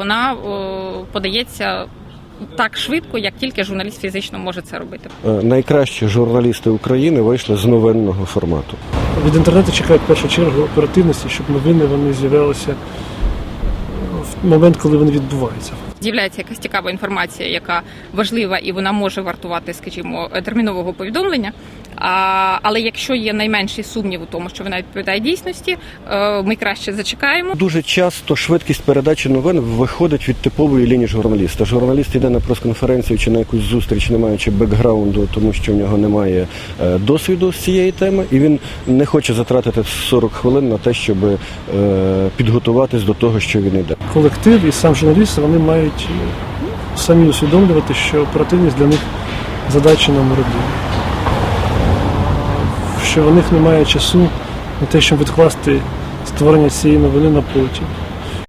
вона подається так швидко, як тільки журналіст фізично може це робити. Е, Найкращі журналісти України вийшли з новинного формату. Від інтернету чекають в першу чергу оперативності, щоб новини вони з'являлися в момент, коли вони відбуваються. З'являється якась цікава інформація, яка важлива і вона може вартувати, скажімо, термінового повідомлення. А, але якщо є найменший сумнів у тому, що вона відповідає дійсності, е, ми краще зачекаємо. Дуже часто швидкість передачі новин виходить від типової лінії журналіста. Журналіст йде на прес-конференцію чи на якусь зустріч, не маючи бекграунду, тому що в нього немає е, досвіду з цієї теми, і він не хоче затратити 40 хвилин на те, щоб е, підготуватись до того, що він йде. Колектив і сам журналіст вони мають самі усвідомлювати, що оперативність для них задача номер один. Що в них немає часу на те, щоб відкласти створення цієї новини на потім.